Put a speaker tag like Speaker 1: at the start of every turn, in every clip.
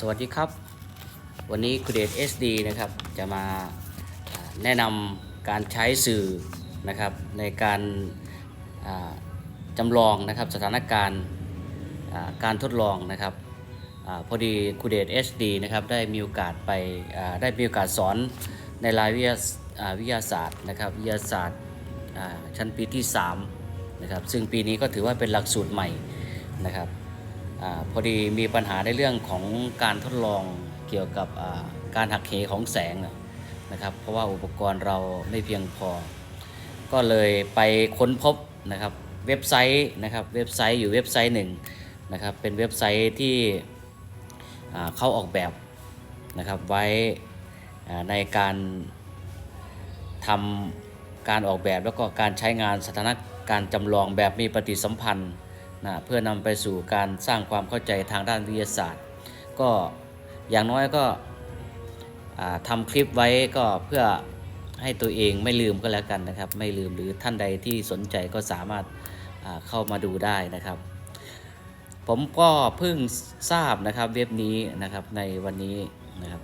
Speaker 1: สวัสดีครับ วันนี้ค r เด a t SD นะครับจะมาแนะนำการใช้สื่อนะครับในการจำลองนะครับสถานการณ์การทดลองนะครับอพอดีค r เด a t SD นะครับได้มีโอกาสไปได้มีโอกาสสอนในรายวิทยาวิทยาศาสตร์นะครับวิทยาศาสตร์ชั้นปีที่3นะครับซึ่งปีนี้ก็ถือว่าเป็นหลักสูตรใหม่นะครับ อพอดีมีปัญหาในเรื่องของการทดลองเกี่ยวกับการหักเหของแสงนะครับ เพราะว่าอุปกรณ์เราไม่เพียงพอ ก็เลยไปค้นพบนะครับเว็บไซต์นะครับเว็บไซต์อยู่เว็บไซต์หนึ่งนะครับเป็นเว็บไซต์ที่เขาออกแบบนะครับไว้ในการทำการออกแบบแล้วก็การใช้งานสถานการณ์จำลองแบบมีปฏิสัมพันธ์ นะเพื่อนำไปสู่การสร้างความเข้าใจทางด้านวิทยาศาสตร์ ก็อย่างน้อยก็อ่าทำคลิปไว้ก็เพื่อให้ตัวเองไม่ลืมก็แล้วกันนะครับ ไม่ลืมหรือท่านใดที่สนใจก็สามารถาเข้ามาดูได้นะครับ ผมก็เพิ่งทราบนะครับเว็บนี้นะครับในวันนี้นะครับ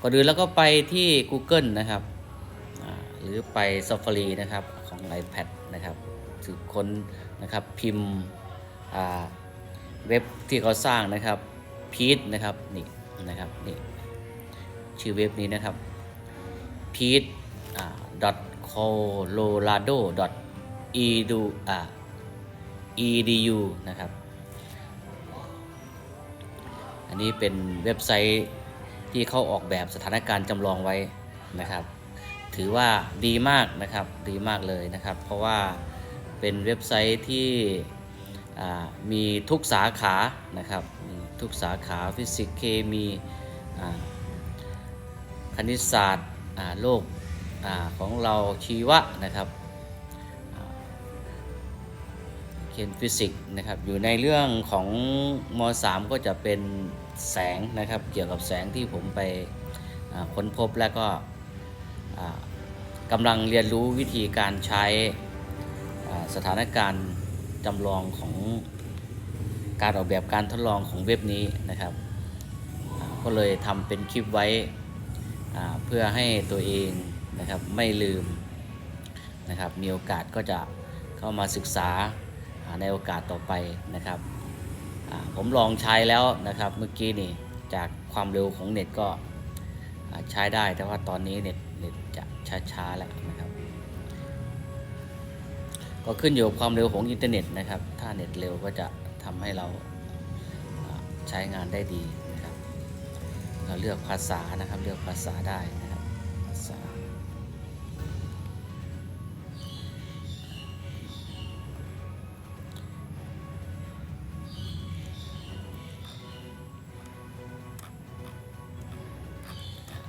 Speaker 1: ก่อนอื่นแล้วก็ไปที่ Google นะครับหรือไป Safari นะครับของ iPad นะครับสืบค้น นะครับพิมพ์เว็บที่เขาสร้างนะครับพีทนะครับนี่นะครับนี่ชื่อเว็บนี้นะครับ p e t colorado edu อ่า edu นะครับ อันนี้เป็นเว็บไซต์ที่เขาออกแบบสถานการณ์จำลองไว้นะครับ ถือว่าดีมากนะครับ ดีมากเลยนะครับ เพราะว่า เป็นเว็บไซต์ที่มีทุกสาขานะครับทุกสาขาฟิสิกส์เคมีคณิตศาสตร์โลกอของเราชีวะนะครับเขียนฟิสิกส์นะครับอยู่ในเรื่องของม .3 ก็จะเป็นแสงนะครับเกี่ยวกับแสงที่ผมไปค้นพบแล้วก็กำลังเรียนรู้วิธีการใช้ สถานการณ์จำลองของการออกแบบการทดลองของเว็บนี้นะครับ ก็เลยทำเป็นคลิปไว้เพื่อให้ตัวเองนะครับไม่ลืมนะครับมีโอกาสก็จะเข้ามาศึกษาในโอกาสต่อไปนะครับผมลองใช้แล้วนะครับเมื่อกี้นี่จากความเร็วของเน็ตก็ใช้ได้แต่ว่าตอนนี้เน็ตเน็ตจะช้าๆแล้วนะครับ ก็ขึ้นอยู่กับความเร็วของอินเทอร์เน็ตนะครับ ถ้าเน็ตเร็วก็จะทำให้เราใช้งานได้ดีนะครับ เราเลือกภาษานะครับ เลือกภาษาได้นะครับภาษา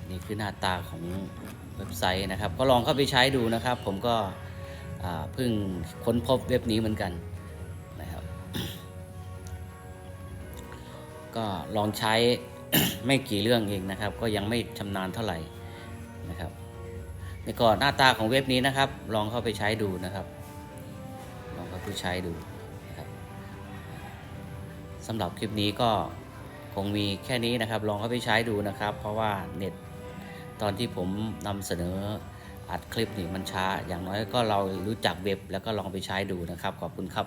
Speaker 1: นี่คือหน้าตาของเว็บไซต์นะครับ ก็ลองเข้าไปใช้ดูนะครับ ผมก็ เพิ่งค้นพบเว็บนี้เหมือนกันนะครับก็ลองใช้ไม่กี่เรื่องเองนะครับ ก็ยังไม่ชำนาญเท่าไหร่นะครับนี่ก็หน้าตาของเว็บนี้นะครับ ลองเข้าไปใช้ดูนะครับ ลองเข้าไปใช้ดูนะครับสำหรับคลิปนี้ก็คงมีแค่นี้นะครับ ลองเข้าไปใช้ดูนะครับ เพราะว่าเน็ตตอนที่ผมนำเสนอ อัดคลิปนี่มันช้า อย่างน้อยก็เรารู้จักเว็บแล้วก็ลองไปใช้ดูนะครับ ขอบคุณครับ